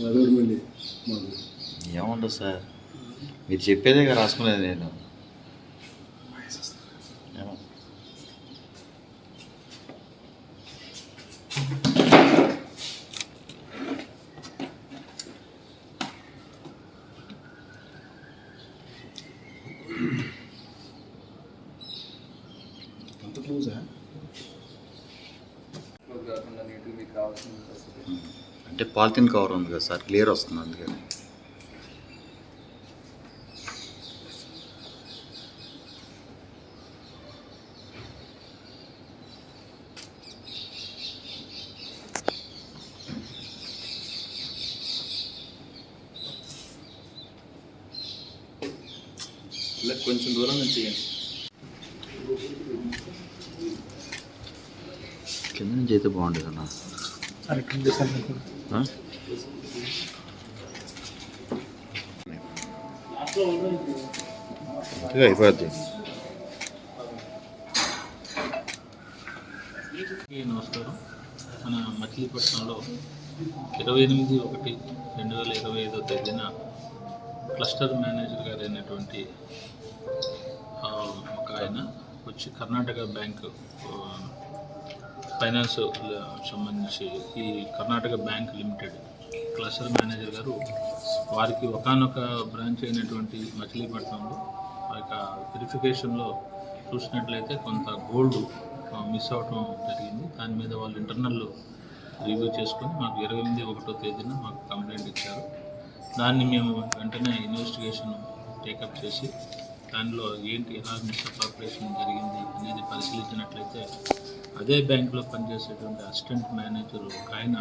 అదొకటి మళ్ళీ ఏముండదు సార్. మీరు చెప్పేదే కదా రాసుకునేది నేను. కాకుండా నీట్గా మీకు కావాల్సిన అంటే పాలిథిన్ కవర్ ఉంది కదా సార్ క్లియర్ వస్తుంది అందుకని. కొంచెం దూరం నుంచి కింద నుంచి అయితే బాగుండేది అన్న. అయిపోద్ది నమస్కారం. మన మచిలీపట్నంలో ఇరవై ఎనిమిది ఒకటి రెండు వేల ఇరవై ఐదో తేదీన క్లస్టర్ మేనేజర్ గారు అయినటువంటి ఒక ఆయన వచ్చి కర్ణాటక బ్యాంక్ ఫైనాన్స్ సంబంధించి ఈ Karnataka bank limited cluster manager గారు వారికి ఒకనొక బ్రాంచ్ అయినటువంటి మచిలీపట్నంలో ఆ యొక్క వెరిఫికేషన్లో చూసినట్లయితే కొంత గోల్డ్ మిస్ అవటం జరిగింది. దాని మీద వాళ్ళు ఇంటర్నల్ రివ్యూ చేసుకొని మాకు ఇరవై ఎనిమిది ఒకటో తేదీన మాకు కంప్లైంట్ ఇచ్చారు. దాన్ని మేము వెంటనే ఇన్వెస్టిగేషన్ టేకప్ చేసి దానిలో ఏంటి ఎలా మిస్ ఆపరేషన్ జరిగింది అనేది పరిశీలించినట్లయితే అదే బ్యాంకులో పనిచేసేటువంటి అసిస్టెంట్ మేనేజర్ ఒక ఆయన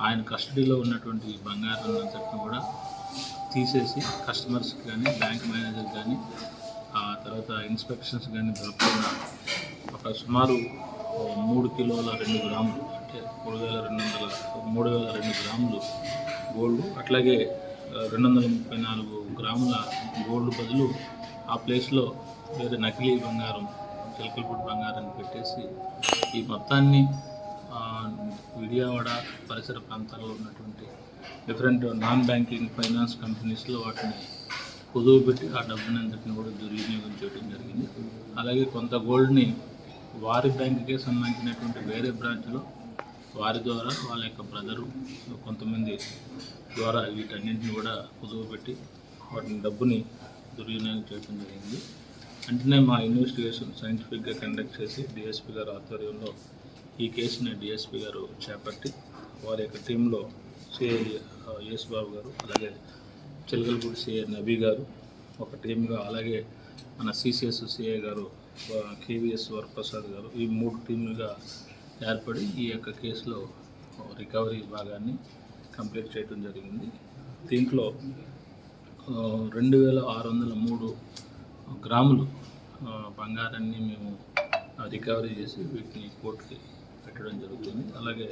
ఆయన కస్టడీలో ఉన్నటువంటి బంగారం అంతటిని కూడా తీసేసి కస్టమర్స్కి కానీ బ్యాంక్ మేనేజర్ కానీ ఆ తర్వాత ఇన్స్పెక్షన్స్ కానీ దొరకకుండా ఒక సుమారు మూడు కిలోల రెండు గ్రాములు అంటే మూడు వేల రెండు వందల మూడు వేల రెండు గ్రాములు గోల్డ్ అట్లాగే రెండు వందల ముప్పై నాలుగు గ్రాముల గోల్డ్ బదులు ఆ ప్లేస్లో వేరే నకిలీ బంగారం చిలకలపూడి బంగారాన్ని పెట్టేసి ఈ మొత్తాన్ని ఆ, విజయవాడ పరిసర ప్రాంతాల్లో ఉన్నటువంటి డిఫరెంట్ నాన్ బ్యాంకింగ్ ఫైనాన్స్ కంపెనీస్లో వాటిని కుదువు పెట్టి ఆ డబ్బునంతటిని కూడా దుర్వినియోగం చేయడం జరిగింది. అలాగే కొంత గోల్డ్ని వారి బ్యాంకుకే సంబంధించినటువంటి వేరే బ్రాంచ్లో వారి ద్వారా వాళ్ళ యొక్క బ్రదరు కొంతమంది ద్వారా వీటన్నింటిని కూడా కుదువు పెట్టి వాటిని డబ్బుని దుర్వినియోగం చేయడం జరిగింది. వెంటనే మా ఇన్వెస్టిగేషన్ సైంటిఫిక్గా కండక్ట్ చేసి డిఎస్పీ గారు ఆధ్వర్యంలో ఈ కేసుని డిఎస్పీ గారు చేపట్టి వారి యొక్క టీంలో సిఐ యేసుబాబు గారు అలాగే చిలకలపూడి సిఐ నబీ గారు ఒక టీమ్గా అలాగే మన సిసిఎస్ సిఐ గారు కేవీఎస్ వరప్రసాద్ గారు ఈ మూడు టీంలుగా ఏర్పడి ఈ యొక్క కేసులో రికవరీ భాగాన్ని కంప్లీట్ చేయడం జరిగింది. దీంట్లో రెండు వేల ఆరు వందల మూడు గ్రాములు బంగారాన్ని మేము రికవరీ చేసి వీటిని కోర్టుకి పెట్టడం జరుగుతుంది. అలాగే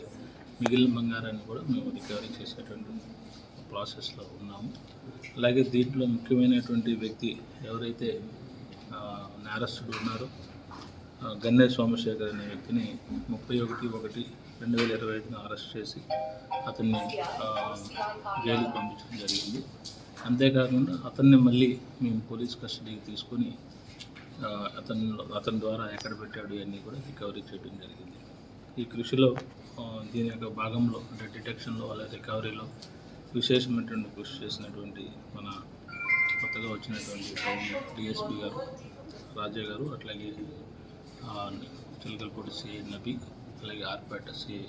మిగిలిన బంగారాన్ని కూడా మేము రికవరీ చేసేటువంటి ప్రాసెస్లో ఉన్నాము. అలాగే దీంట్లో ముఖ్యమైనటువంటి వ్యక్తి ఎవరైతే నేరస్తుడు ఉన్నారో గన్నే సోమశేఖర్ అనే వ్యక్తిని ముప్పై ఒకటి ఒకటి రెండు వేల ఇరవై ఐదున అరెస్ట్ చేసి అతన్ని జైలుకి పంపించడం జరిగింది. అంతేకాకుండా అతన్ని మళ్ళీ మేము పోలీస్ కస్టడీకి తీసుకొని అతను అతని ద్వారా ఎక్కడ పెట్టాడు ఇవన్నీ కూడా రికవరీ చేయడం జరిగింది. ఈ కృషిలో దీని యొక్క భాగంలో అంటే డిటెక్షన్లో అలాగే రికవరీలో విశేషమైనటువంటి కృషి చేసినటువంటి మన కొత్తగా వచ్చినటువంటి డిఎస్పి గారు రాజా గారు అట్లాగే చిలకలపూడి సిఐ నబీ అలాగే ఆర్పేట సిఐ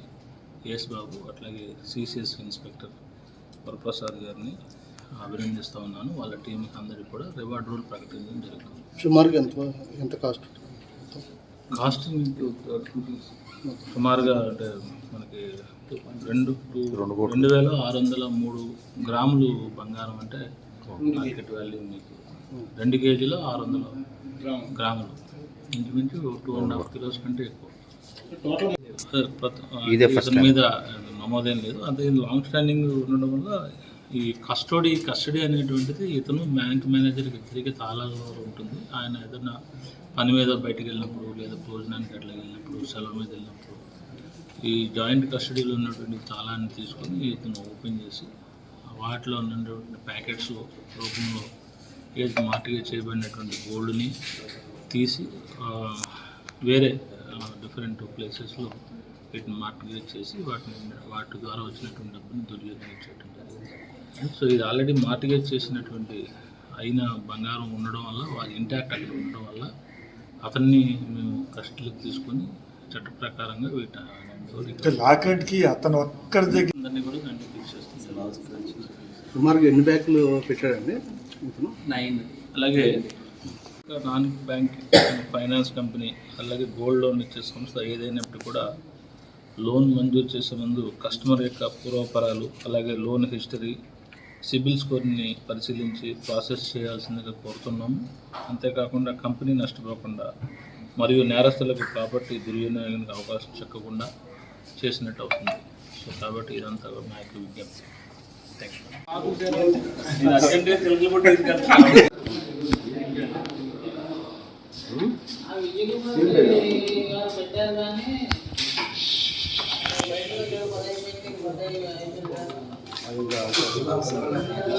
ఎస్ బాబు అట్లాగే సిసిఎస్ ఇన్స్పెక్టర్ వరప్రసాద్ గారిని అభినందిస్తూ ఉన్నాను. వాళ్ళ టీం అందరికీ కూడా రివార్డ్ రూల్ ప్రకటించడం జరుగుతుంది. సుమారుగా ఎంత ఎంత కాస్ట్ కాస్ట్ సుమారుగా అంటే మనకి రెండు రెండు. రెండు వేల ఆరు వందల మూడు గ్రాములు బంగారం అంటే మార్కెట్ వాల్యూ మీకు రెండు కేజీలో ఆరు వందల గ్రాములు. ఇంచుమించు టూ అండ్ హాఫ్ కిలోస్ కంటే ఎక్కువ. మీద నమోదేం లేదు. అంటే ఇది లాంగ్ స్టాండింగ్ ఉండడం వల్ల ఈ కస్టడీ కస్టడీ అనేటువంటిది ఇతను బ్యాంక్ మేనేజర్కి ఇద్దరికి తాళాలలో ఉంటుంది. ఆయన ఏదైనా పని మీద బయటకు వెళ్ళినప్పుడు లేదా భోజనానికి అట్లా వెళ్ళినప్పుడు సెలవు మీద వెళ్ళినప్పుడు ఈ జాయింట్ కస్టడీలో ఉన్నటువంటి తాళాన్ని తీసుకొని ఇతను ఓపెన్ చేసి వాటిలో ఉన్నటువంటి ప్యాకెట్స్ రూపంలో ఏది మార్టిగేజ్ చేయబడినటువంటి గోల్డ్ని తీసి వేరే డిఫరెంట్ ప్లేసెస్లో వీటిని మార్టిగేజ్ చేసి వాటిని వాటి ద్వారా వచ్చినటువంటి డబ్బుని దుర్వినియోగం సో ఇది ఆల్రెడీ మార్టిగేజ్ చేసినటువంటి అయిన బంగారం ఉండడం వల్ల వారి ఇంటాక్ట్ అక్కడ ఉండడం వల్ల అతన్ని మేము కస్టడీలోకి తీసుకొని చట్ట ప్రకారంగా వీటి లాకెట్కి అతను ఒక్కరి దగ్గర అందరినీ కూడా సుమారుగా ఎన్ని బ్యాగులు పెట్టాడండి నైన్ అలాగే నాన్ బ్యాంక్ ఫైనాన్స్ కంపెనీ అలాగే గోల్డ్ లోన్ ఇచ్చే సంస్థ ఏదైనప్పుడు కూడా లోన్ మంజూరు చేసే ముందు కస్టమర్ యొక్క పూర్వపరాలు అలాగే లోన్ హిస్టరీ సిబిల్ స్కోర్ని పరిశీలించి ప్రాసెస్ చేయాల్సిందిగా కోరుతున్నాము అంతేకాకుండా కంపెనీ నష్టపోకుండా మరియు నేరస్తులకు ప్రాపర్టీ దుర్వినియోగానికి అవకాశం చెక్కకుండా చేసినట్టు అవుతుంది. సో కాబట్టి ఇదంతా మా యొక్క విజ్ఞప్తి. Thank you 嗯